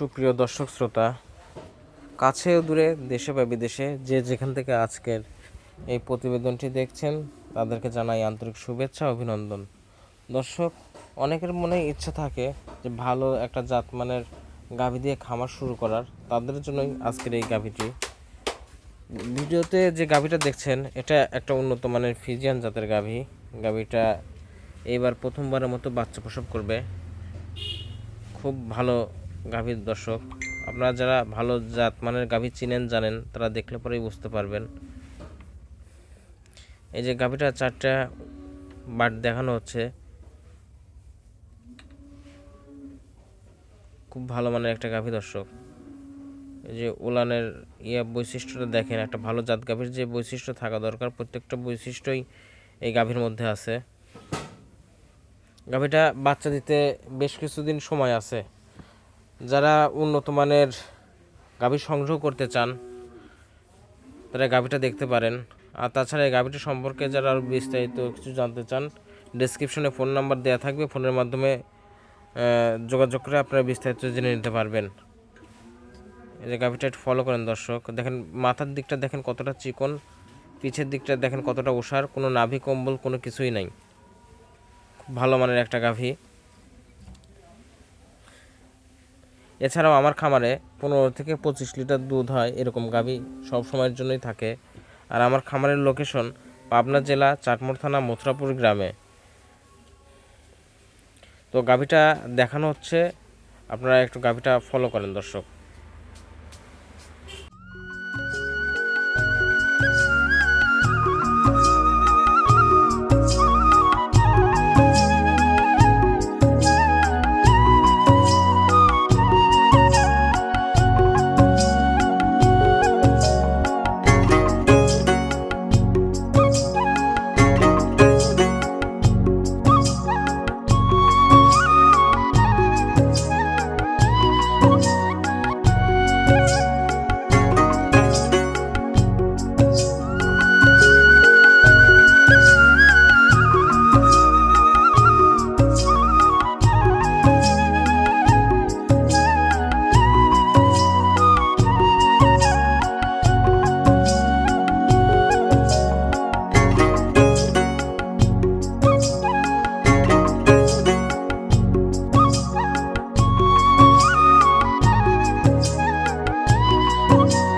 সুপ্রিয় দর্শক শ্রোতা, কাছে দূরে, দেশে বা বিদেশে যে যেখান থেকে আজকের এই প্রতিবেদনটি দেখছেন, তাদেরকে জানাই আন্তরিক শুভেচ্ছা, অভিনন্দন। দর্শক, অনেকের মনে ইচ্ছা থাকে যে ভালো একটা জাতমানের গাভী দিয়ে খামার শুরু করার। তাদের জন্যই আজকের এই গাভীটি। ভিডিওতে যে গাভীটা দেখছেন, এটা একটা উন্নত মানের ফিজিয়ান জাতের গাভী। গাভীটা এইবার প্রথমবারের মতো বাচ্চা প্রসব করবে। খুব ভালো গাভীর দর্শক। আপনারা যারা ভালো জাত মানের গাভী চিনেন, জানেন, তারা দেখলে পরেই বুঝতে পারবেন। এই যে গাভীটা চারটা বাট দেখানো হচ্ছে। খুব ভালো মানের একটা গাভী দর্শক। এই যে উলানের ইয়া বৈশিষ্ট্যটা দেখেন, একটা ভালো জাত গাভীর যে বৈশিষ্ট্য থাকা দরকার, প্রত্যেকটা বৈশিষ্ট্যই এই গাভীর মধ্যে আছে। গাভীটা বাচ্চা দিতে বেশ কিছুদিন সময় আছে। যারা উন্নত মানের গাভী সংগ্রহ করতে চান, তারা গাভীটা দেখতে পারেন। আর তাছাড়া এই গাভীটা সম্পর্কে যারা আরও বিস্তারিত কিছু জানতে চান ডেসক্রিপশনে ফোন নাম্বার দেওয়া থাকবে। ফোনের মাধ্যমে যোগাযোগ করে আপনারা বিস্তারিত জেনে নিতে পারবেন। এই যে গাভীটা একটু ফলো করেন দর্শক। দেখেন, মাথার দিকটা দেখেন কতটা চিকন পিছের দিকটা দেখেন কতটা ওষার, কোনো নাভি, কম্বল, কোনো কিছুই নাই। খুব ভালো মানের একটা গাভী। এছাড়াও আমার খামারে পনেরো থেকে পঁচিশ লিটার দুধ হয়, এরকম গাভী সব সময়ের জন্যই থাকে। আর আমার খামারের লোকেশন পাবনা জেলা চাটমোড় থানা মথুরাপুর গ্রামে। তো গাভীটা দেখানো হচ্ছে, আপনারা একটু গাভীটা ফলো করেন দর্শক। Bye.